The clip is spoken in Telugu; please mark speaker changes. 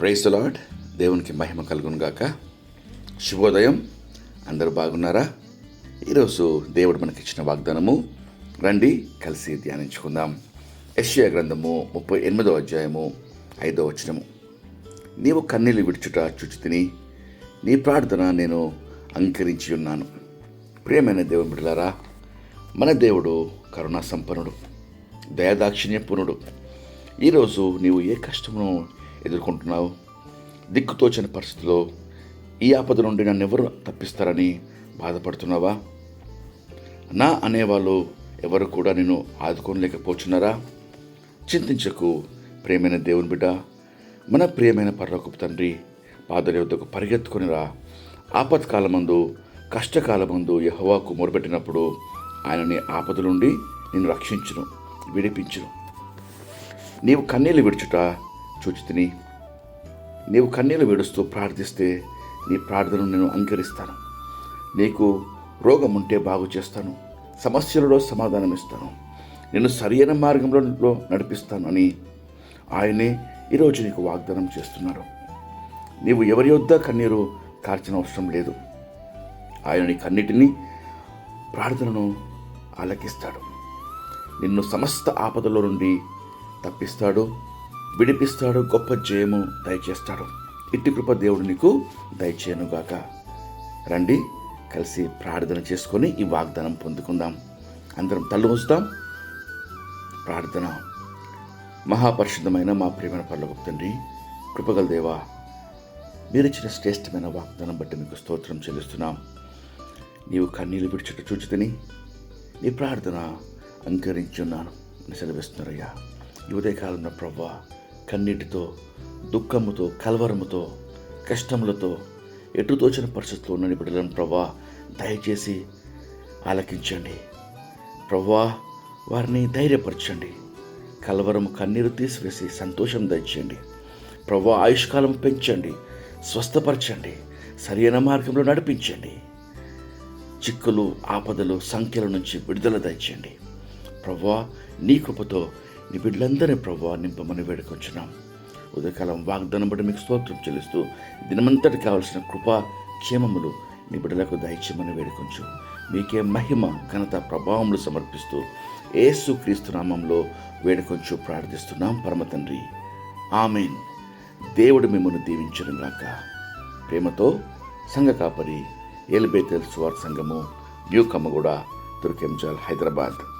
Speaker 1: ప్రైజ్ లాడ్ దేవునికి మహిమ కలుగునుగాక శుభోదయం. అందరూ బాగున్నారా? ఈరోజు దేవుడు మనకిచ్చిన వాగ్దానము. రండి కలిసి ధ్యానించుకుందాం. యెషయా గ్రంథము ముప్పై ఎనిమిదో అధ్యాయము ఐదో వచనము. నీవు కన్నీళ్ళు విడుచుట చుచి తిని నీ ప్రార్థన నేను అంకరించి ఉన్నాను. ప్రియమైన దేవుని బిడ్డలారా మన దేవుడు కరుణా సంపన్నుడు దయాదాక్షిణ్యపూర్ణుడు. ఈరోజు నీవు ఏ కష్టమును ఎదుర్కొంటున్నావు. దిక్కుతోచని పరిస్థితిలో ఈ ఆపద నుండి నన్ను ఎవరు తప్పిస్తారని బాధపడుతున్నావా? నా అనేవాళ్ళు ఎవరు కూడా నేను ఆదుకోలేకపోతున్నారా? చింతించకు ప్రేమైన దేవుని బిడ్డ. మన ప్రియమైన పర్లోకపు తండ్రి పాదల యొద్దకు పరిగెత్తుకొనిరా ఆపత్కాలమందు కష్టకాలమందు యహవాకు మొరపెట్టినప్పుడు ఆయనని ఆపద నుండి నిన్ను రక్షించును విడిపించును. నీవు కన్నీళ్ళు విడుచుట చూచితిని. నీవు కన్నీళ్ళు విడుస్తూ ప్రార్థిస్తే నీ ప్రార్థనను నేను అంగీకరిస్తాను. నీకు రోగం ఉంటే బాగు చేస్తాను. సమస్యలలో సమాధానం ఇస్తాను నేను సరైన మార్గంలో నడిపిస్తాను అని ఆయనే ఈరోజు నీకు వాగ్దానం చేస్తున్నారు. నీవు ఎవరి యొద్ద కన్నీరు కార్చిన అవసరం లేదు. ఆయన నీ కన్నిటిని ప్రార్థనను ఆలకిస్తాడు. నిన్ను సమస్త ఆపదలో నుండి తప్పిస్తాడు. విడిపిస్తాడు గొప్ప జయము దయచేస్తాడు. ఇట్టి కృప దేవుడు నీకు దయచేయనుగాక. రండి కలిసి ప్రార్థన చేసుకొని ఈ వాగ్దానం పొందుకుందాం. అందరం తల్లు ఉంచుదాం. ప్రార్థన. మహాపరిశుద్ధమైన మా ప్రియమైన పర్లకు తండ్రి కృపగల దేవా మీరు ఇచ్చిన శ్రేష్టమైన వాగ్దానం బట్టి మీకు స్తోత్రం చెల్లిస్తున్నాం. నీవు కన్నీళ్ళు విడిచిట చూచితని నీ ప్రార్థన అంగీకరించున్నాను. సెలవిస్తున్నారయ్యా. ఈ ఉదయకాలంలో ప్రవ్వా కన్నీటితో దుఃఖముతో కలవరముతో కష్టములతో ఎటుతోచిన పరిస్థితుల్లో ఉన్న బిడ్డలను ప్రభా దయచేసి ఆలకించండి. ప్రవ్వా వారిని ధైర్యపరచండి. కలవరము కన్నీరు తీసివేసి సంతోషం దయచేయండి. ప్రవ్వా ఆయుష్కాలం పెంచండి. స్వస్థపరచండి. సరైన మార్గంలో నడిపించండి. చిక్కులు ఆపదలు సంఖ్యల నుంచి విడుదల దయచేయండి. ప్రవ్వా నీ కృపతో నీ బిడ్డలందరినీ ప్రభు నింపమని వేడుకొచ్చున్నాం ఉదయకాలం వాగ్దానం బట్టి మీకు స్తోత్రం చెల్లిస్తూ దినమంతటి కావలసిన కృపా క్షేమములు నీ బిడ్డలకు దయచేయమని వేడుకొంచు. మీకే మహిమ ఘనత ప్రభావములు సమర్పిస్తూ ఏసు క్రీస్తు నామంలో వేడుకొంచు ప్రార్థిస్తున్నాం. పరమ తండ్రి. ఆమెన్. దేవుడు మిమ్మల్ని దీవించను గాక. ప్రేమతో సంఘ కాపరి ఎలిబేతెల్ సువార్ సంఘము న్యూ కమ్మగూడ తుర్కెంజల్ హైదరాబాద్.